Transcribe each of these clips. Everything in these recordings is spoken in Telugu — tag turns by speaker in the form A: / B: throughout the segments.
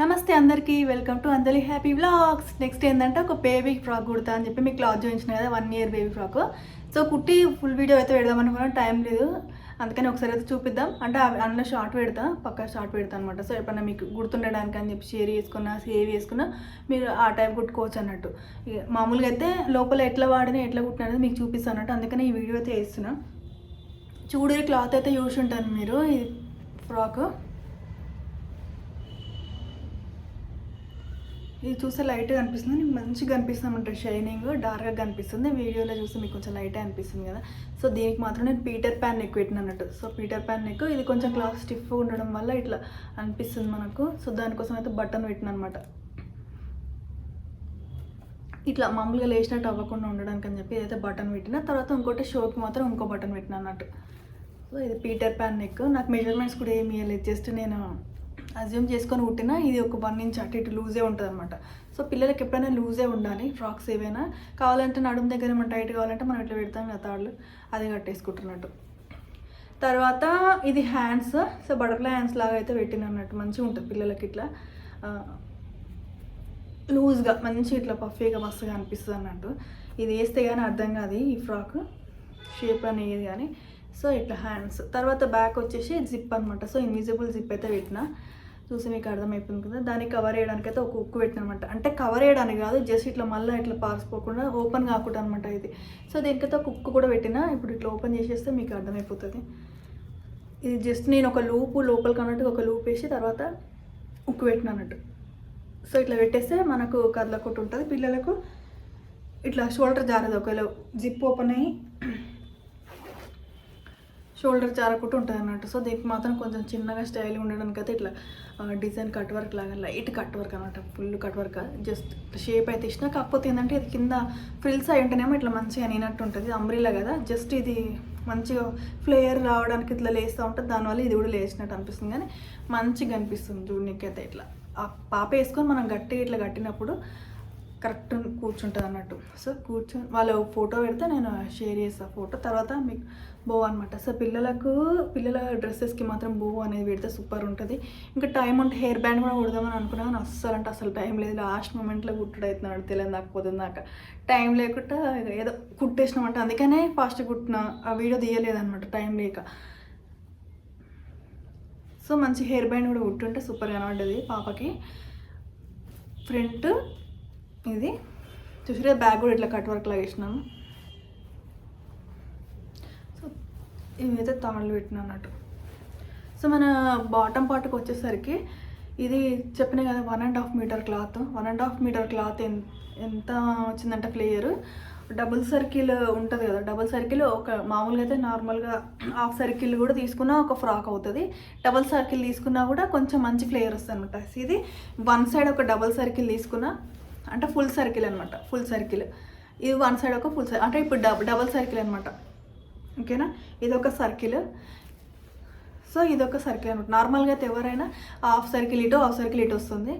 A: నమస్తే అందరికీ వెల్కమ్ టు అందరి హ్యాపీ వ్లాగ్స్. నెక్స్ట్ ఏంటంటే ఒక బేబీ ఫ్రాక్ కుడతా అని చెప్పి మీకు క్లాత్ చూపించిన కదా one year baby frock. So కుట్టి ఫుల్ వీడియో అయితే పెడదాం అనుకున్నాం టైం లేదు. అందుకని ఒకసారి అయితే చూపిద్దాం. అంటే అన్న షార్ట్ పెడతా పక్కా షార్ట్ పెడతా అనమాట సో ఎప్పుడన్నా మీకు గుర్తుండడానికి అని చెప్పి షేర్ చేసుకున్నా సేవ్ చేసుకున్నా మీరు ఆ టైం కుట్టుకోవచ్చు అన్నట్టు. ఇక మామూలుగా అయితే లోపల ఎట్లా వాడినా ఎట్లా కుట్టిన అనేది మీకు చూపిస్తాను అన్నట్టు. అందుకని ఈ వీడియో అయితే వేస్తున్నా చూడు క్లాత్ అయితే చూసి ఉంటాను మీరు ఈ ఫ్రాక్. ఇది చూస్తే లైట్గా కనిపిస్తుంది మంచిగా కనిపిస్తుంది అంటే షైనింగ్ డార్క్గా కనిపిస్తుంది. వీడియోలో చూస్తే మీకు కొంచెం లైట్ అనిపిస్తుంది కదా. సో దీనికి మాత్రం నేను పీటర్ ప్యాన్ నెక్ పెట్టిన అన్నట్టు. సో పీటర్ ప్యాన్ నెక్ ఇది కొంచెం క్లాత్ స్టిఫ్గా ఉండడం వల్ల ఇట్లా అనిపిస్తుంది మనకు. సో దానికోసం అయితే బటన్ పెట్టిన అనమాట ఇట్లా మామూలుగా లేచినట్టు అవ్వకుండా ఉండడానికి అని చెప్పి ఇదైతే బటన్ పెట్టిన తర్వాత ఇంకోటి షోకి మాత్రం ఇంకో బటన్ పెట్టిన అన్నట్టు. సో ఇది పీటర్ ప్యాన్ నెక్. నాకు మెజర్మెంట్స్ కూడా ఏమి ఇవ్వలేదు జస్ట్ నేను అజ్యూమ్ చేసుకొని కుట్టినా ఇది ఒక వన్ ఇంచ్ అటు ఇటు లూజే ఉంటుంది అనమాట సో పిల్లలకి ఎప్పుడైనా లూజే ఉండాలి ఫ్రాక్స్ ఏవైనా. కావాలంటే నడుము దగ్గర ఏమైనా టైట్ కావాలంటే మనం ఇట్లా పెడతాం కదా తాళ్ళు అది కట్టేసుకుంటున్నట్టు. తర్వాత ఇది హ్యాండ్స్ సో బటర్ఫ్లై హ్యాండ్స్ లాగా అయితే పెట్టిన అన్నట్టు మంచిగా ఉంటుంది పిల్లలకి ఇట్లా. లూజ్గా మంచి ఇట్లా పఫీగా మస్తుగా అనిపిస్తుంది అన్నట్టు. ఇది వేస్తే కానీ అర్థం కాదు ఈ ఫ్రాక్ షేప్ అనేది కానీ సో ఇట్లా హ్యాండ్స్ తర్వాత బ్యాక్ వచ్చేసి జిప్ అనమాట సో ఇన్విజిబుల్ జిప్ అయితే పెట్టిన. చూసి మీకు అర్థమైపోయింది కదా దాన్ని కవర్ చేయడానికి అయితే ఒక ఉక్కు పెట్టిన అనమాట అంటే కవర్ చేయడానికి కాదు జస్ట్ ఇట్లా మళ్ళీ ఇట్లా పారిపోకుండా ఓపెన్ కాకుండా అనమాట ఇది. సో దీనికైతే ఒక ఉక్కు కూడా పెట్టిన ఇప్పుడు ఇట్లా ఓపెన్ చేసేస్తే మీకు అర్థమైపోతుంది. ఇది జస్ట్ నేను ఒక లూపు లోపలికి అన్నట్టు ఒక లూప్ వేసి తర్వాత ఉక్కు పెట్టిన అన్నట్టు. సో ఇట్లా పెట్టేస్తే మనకు కదలకుండా ఉంటుంది. పిల్లలకు ఇట్లా షోల్డర్ జారదు ఒకవేళ జిప్ ఓపెన్ అయ్యి షోల్డర్ జారకుండా ఉంటుంది అన్నట్టు. సో దీనికి మాత్రం కొంచెం చిన్నగా స్టైల్ ఉండడానికి అయితే ఇట్లా డిజైన్ కట్ వర్క్ లాగా లైట్ కట్ వర్క్ అనమాట full cut work just shape అయితే ఇచ్చిన కాకపోతే ఏంటంటే ఇది కింద ఫ్రిల్స్ అయి ఉంటేనేమో ఇట్లా మంచిగా నేనట్టు ఉంటుంది. అంబ్రిలా కదా జస్ట్ ఇది మంచిగా ఫ్లేయర్ రావడానికి ఇట్లా లేస్తూ ఉంటుంది దానివల్ల ఇది కూడా లేచినట్టు అనిపిస్తుంది. కానీ మంచిగా అనిపిస్తుంది చూడనికైతే ఇట్లా. ఆ పాప వేసుకొని మనం గట్టిగా ఇట్లా కట్టినప్పుడు కరెక్ట్ కూర్చుంటుంది అన్నట్టు. సో కూర్చొని వాళ్ళు ఫోటో పెడితే నేను షేర్ చేస్తాను ఫోటో. తర్వాత మీకు బో అనమాట సో పిల్లలకు పిల్లల డ్రెస్సెస్కి మాత్రం బో అనేది పెడితే సూపర్ ఉంటుంది. ఇంకా టైం ఉంటే హెయిర్ బ్యాండ్ కూడా కుడదామని అనుకున్నా కానీ అస్సలు అంటే అసలు టైం లేదు. లాస్ట్ మూమెంట్లో కుట్టుడు అవుతున్నాడు తెలియదు దాకపోతుంది దాకా. టైం లేకుండా ఏదో కుట్టేసినామంటే అందుకనే ఫాస్ట్ కుట్టిన. ఆ వీడియో తీయలేదన్నమాట టైం లేక. సో మంచి హెయిర్ బ్యాండ్ కూడా కుట్టుంటే సూపర్ కనబడ్డది పాపకి. ఫ్రంట్ ఇది. చూసిరే బ్యాగ్ కూడా ఇట్లా కట్ వర్క్లా వేసినాను. సో ఇవైతే తాళ్ళు పెట్టిన అన్నట్టు. సో మన బాటమ్ పార్ట్కి వచ్చేసరికి ఇది చెప్పిన కదా one and half meter cloth one and half meter cloth ఎంత వచ్చిందంటే ఫ్లేయర్ డబుల్ సర్కిల్ ఉంటుంది కదా డబుల్ సర్కిల్ ఒక మామూలుగా అయితే నార్మల్గా హాఫ్ సర్కిల్ కూడా తీసుకున్నా ఒక ఫ్రాక్ అవుతుంది. డబుల్ సర్కిల్ తీసుకున్నా కూడా కొంచెం మంచి ఫ్లేయర్ వస్తుంది అనమాట ఇది వన్ సైడ్ ఒక డబుల్ సర్కిల్ తీసుకున్నా. అంటే ఫుల్ సర్కిల్ అనమాట ఫుల్ సర్కిల్ ఇది వన్ సైడ్ ఒక ఫుల్ సర్కిల్ అంటే ఇప్పుడు డబ్ డబుల్ సర్కిల్ అనమాట ఓకేనా ఇది ఒక సర్కిల్ సో ఇది ఒక సర్కిల్ అనమాట నార్మల్గా అయితే ఎవరైనా హాఫ్ సర్కిల్ ఇటు హాఫ్ సర్కిల్ ఇటు వస్తుంది.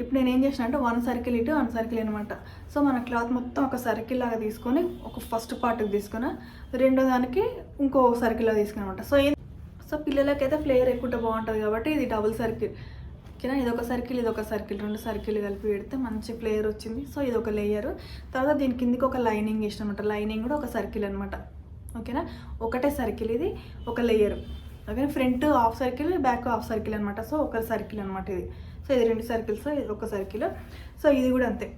A: ఇప్పుడు నేను ఏం చేసిన అంటే వన్ సర్కిల్ ఇటు వన్ సర్కిల్ అనమాట సో మన క్లాత్ మొత్తం ఒక సర్కిల్ లాగా తీసుకొని ఒక ఫస్ట్ పార్ట్కి తీసుకున్నా రెండో దానికి ఇంకో సర్కిల్ లాగా తీసుకుని అనమాట సో సో పిల్లలకైతే ఫ్లేయర్ ఎక్కువ బాగుంటుంది కాబట్టి ఇది డబుల్ సర్కిల్ ఓకేనా? ఇది ఒక సర్కిల్ ఇది ఒక సర్కిల్. రెండు సర్కిల్ కలిపి పెడితే మంచి ఫ్లేయర్ వచ్చింది. సో ఇది ఒక లేయర్ తర్వాత దీని కిందికి ఒక లైనింగ్ వేసిన అనమాట లైనింగ్ కూడా ఒక సర్కిల్ అనమాట ఓకేనా? ఒకటే సర్కిల్ ఇది ఒక లేయర్ ఓకేనా? Front half circle back half circle అనమాట సో ఒక సర్కిల్ అనమాట ఇది. సో ఇది రెండు సర్కిల్స్ ఇది ఒక సర్కిల్. సో ఇది కూడా అంతే.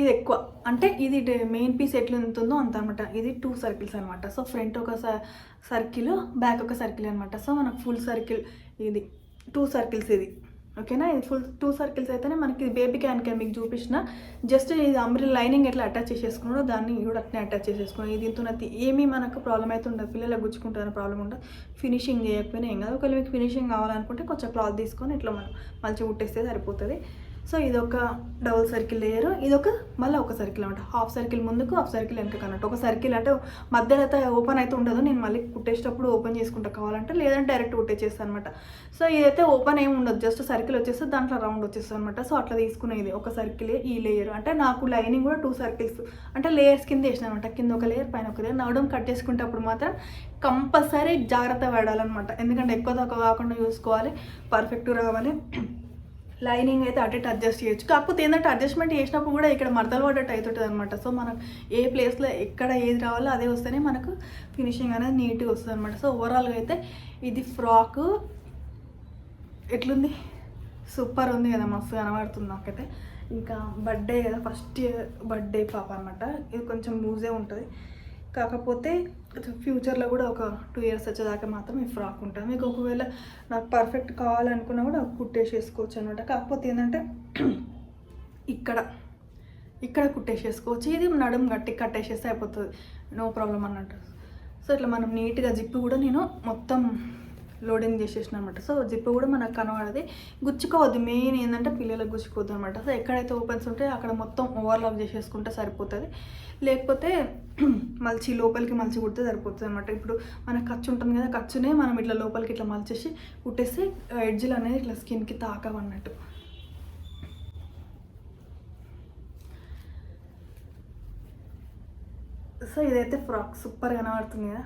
A: ఇది ఎక్కువ. అంటే ఇది మెయిన్ పీస్ ఎట్లా ఉంటుందో అంత అనమాట ఇది టూ సర్కిల్స్ అనమాట సో ఫ్రంట్ ఒక సర్కిల్ బ్యాక్ ఒక సర్కిల్ అనమాట సో మనకు ఫుల్ సర్కిల్ ఇది టూ సర్కిల్స్ ఇది. ఓకేనా? ఇది ఫుల్ టూ సర్కిల్స్ అయితేనే మనకి బేబీ క్యాన్ క్యాన్ మీకు చూపించిన. జస్ట్ ఇది అంబ్రిల్ లైనింగ్ ఎట్లా అటాచ్ చేసేసుకున్నాడో దాన్ని కూడా అట్నే అటాచ్ చేసేసుకున్నాం దీంతో ఏమీ మనకు ప్రాబ్లం అయితే ఉండదు. పిల్లలకు గుచ్చుకుంటారని ప్రాబ్లం ఉండదు. ఫినిషింగ్ చేయకపోయినా ఏం కాదు. ఒకవేళ మీకు ఫినిషింగ్ కావాలనుకుంటే కొంచెం క్లాత్ తీసుకొని ఇట్లా మనం మంచిగా ఉట్టేస్తే సరిపోతుంది. సో ఇది ఒక డబుల్ సర్కిల్ లేయర్. ఇది ఒక మళ్ళీ ఒక సర్కిల్ అనమాట హాఫ్ సర్కిల్ ముందుకు హాఫ్ సర్కిల్ వెనక అన్నట్టు ఒక సర్కిల్ అంటే మధ్యలో అయితే ఓపెన్ అయితే ఉండదు. నేను మళ్ళీ కుట్టేటప్పుడు ఓపెన్ చేసుకుంటా కావాలంటే లేదంటే డైరెక్ట్ కుట్టేచేస్తాను అనమాట సో ఇదైతే ఓపెన్ ఏమి ఉండదు. జస్ట్ సర్కిల్ వచ్చేస్తే దాంట్లో రౌండ్ వచ్చేస్తుంది అనమాట సో అట్లా తీసుకునేది ఒక సర్కిల్ ఈ లేయర్. అంటే నాకు లైనింగ్ కూడా టూ సర్కిల్స్. అంటే లేయర్స్ కింద వేసిన అనమాట కింద ఒక లేయర్ పైన ఒక లేయర్. నవడం కట్ చేసుకుంటప్పుడు మాత్రం కంపల్సరీ జాగ్రత్త పడాలన్నమాట. ఎందుకంటే ఎక్కువ తక్కువ కాకుండా చూసుకోవాలి. పర్ఫెక్ట్ రావాలి. లైనింగ్ అయితే అటు ఇటు అడ్జస్ట్ చేయొచ్చు. కాకపోతే ఏంటంటే అడ్జస్ట్మెంట్ చేసినప్పుడు కూడా ఇక్కడ మరదలు పడ్డట్టు అవుతుంటుంది అనమాట సో మనం ఏ ప్లేస్లో ఎక్కడ ఏది రావాలో అదే వస్తేనే మనకు ఫినిషింగ్ అనేది నీట్గా వస్తుంది అనమాట సో ఓవరాల్గా అయితే ఇది ఫ్రాక్ ఎట్లుంది? సూపర్ ఉంది కదా మస్తు కనబడుతుంది నాకైతే. ఇంకా బర్త్డే కదా ఫస్ట్ బర్త్డే పాప అనమాట ఇది కొంచెం లూజే ఉంటుంది. కాకపోతే ఫ్యూచర్లో కూడా ఒక టూ ఇయర్స్ వచ్చేదాకా మాత్రం ఈ ఫ్రాక్ ఉంటుంది. మీకు ఒకవేళ నాకు పర్ఫెక్ట్ కావాలనుకున్నా కూడా కుట్టేసేసుకోవచ్చు అనమాట కాకపోతే ఏంటంటే ఇక్కడ ఇక్కడ కుట్టేసేసుకోవచ్చు. ఇది నడుము గట్టి కట్టేసేస్తే అయిపోతుంది. నో ప్రాబ్లం అన్నట్టు. సో ఇట్లా మనం నీట్గా జిప్పు కూడా నేను మొత్తం లోడింగ్ చేసేసిన అనమాట సో జిప్పు కూడా మనకు కనబడది గుచ్చుకోవద్దు. మెయిన్ ఏంటంటే పిల్లలకు గుచ్చుకోవద్దు అనమాట సో ఎక్కడైతే ఓపెన్స్ ఉంటే అక్కడ మొత్తం ఓవర్లాక్ చేసేసుకుంటే సరిపోతుంది. లేకపోతే మలిచి లోపలికి మలిచి కుడితే సరిపోతుంది అనమాట ఇప్పుడు మనకు ఖర్చు ఉంటుంది కదా ఖర్చునే మనం ఇట్లా లోపలికి ఇట్లా మలిచేసి కుట్టేసి ఎడ్జ్లు అనేది ఇట్లా స్కిన్కి తాకవన్నట్టు. సో ఇదైతే ఫ్రాక్. సూపర్ కనబడుతుంది కదా.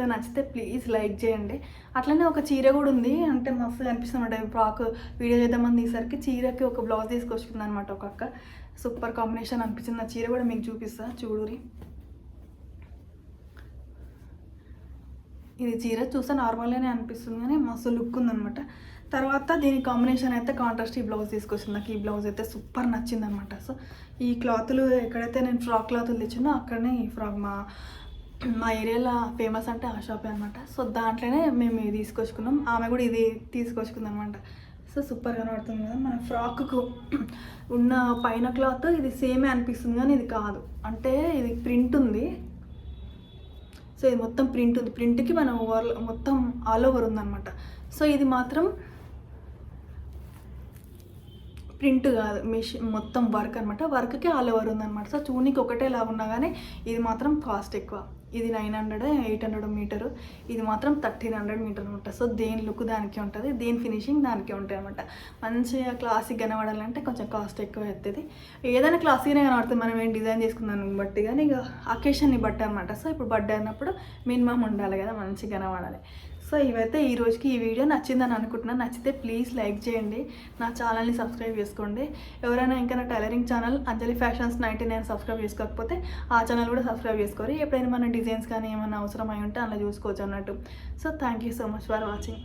A: సో నచ్చితే ప్లీజ్ లైక్ చేయండి. అట్లనే ఒక చీర కూడా ఉంది. అంటే మస్తు కనిపిస్తుంది అనమాట ఫ్రాక్ వీడియో చేద్దామని తీసరికి చీరకి ఒక బ్లౌజ్ తీసుకొచ్చుకుంది అనమాట ఒక అక్క. సూపర్ కాంబినేషన్ అనిపించింది. ఆ చీర కూడా మీకు చూపిస్తా. చూడురి ఇది చీర చూస్తే నార్మల్గానే అనిపిస్తుంది కానీ మస్తు లుక్ ఉందనమాట తర్వాత దీని కాంబినేషన్ అయితే కాంట్రాస్ట్ ఈ బ్లౌజ్ తీసుకొచ్చింది. నాకు ఈ బ్లౌజ్ అయితే సూపర్ నచ్చింది అనమాట సో ఈ క్లాతులు ఎక్కడైతే నేను ఫ్రాక్ క్లాతులు తెచ్చినో అక్కడనే ఈ ఫ్రాక్ మా మా ఏరియాలో ఫేమస్ అంటే ఆ షాపే అనమాట సో దాంట్లోనే మేము ఇది తీసుకొచ్చుకున్నాం. ఆమె కూడా ఇది తీసుకొచ్చుకుంది అనమాట సో సూపర్ కనబడుతుంది కదా మన ఫ్రాక్కు. ఉన్న పైన క్లాత్ ఇది సేమే అనిపిస్తుంది కానీ ఇది కాదు. అంటే ఇది ప్రింట్ ఉంది. సో ఇది మొత్తం ప్రింట్ ఉంది. ప్రింట్కి మన ఓవర్ మొత్తం ఆల్ ఓవర్ ఉందన్నమాట. సో ఇది మాత్రం ప్రింట్ కాదు మిషన్ మొత్తం వర్క్ అనమాట వర్క్కి ఆల్ ఓవర్ ఉందనమాట సో చూనికి ఒకటే లాగా ఉన్నా కానీ ఇది మాత్రం కాస్ట్ ఎక్కువ. ఇది nine hundred eight hundred meter. ఇది మాత్రం థర్టీన్ హండ్రెడ్ మీటర్ ఉంటుంది సో దేని లుక్ దానికి ఉంటుంది దేని ఫినిషింగ్ దానికి ఉంటుంది అనమాట మంచిగా క్లాసిక్ కనబడాలంటే కొంచెం కాస్ట్ ఎక్కువ అవుతుంది ఏదైనా క్లాసిక్గానే కనబడుతుంది. మనం ఏం డిజైన్ చేసుకున్నాను బట్టి కానీ ఇక అకేషన్ని బట్టి అనమాట సో ఇప్పుడు బర్త్డే అన్నప్పుడు మినిమం ఉండాలి కదా మంచిగా కనబడాలి. సో ఇవైతే ఈ రోజుకి ఈ వీడియో నచ్చిందని అనుకుంటున్నాను నచ్చితే ప్లీజ్ లైక్ చేయండి. నా ఛానల్ని సబ్స్క్రైబ్ చేసుకోండి. ఎవరైనా ఇంకా నా tailoring channel Anjali fashions ninety nine subscribe చేసుకోకపోతే ఆ ఛానల్ కూడా సబ్స్క్రైబ్ చేసుకోరు. ఎప్పుడైనా మన డిజైన్స్ కానీ ఏమైనా అవసరం అయి ఉంటే అలా చూసుకోవచ్చు అన్నట్టు. So thank you so much for watching.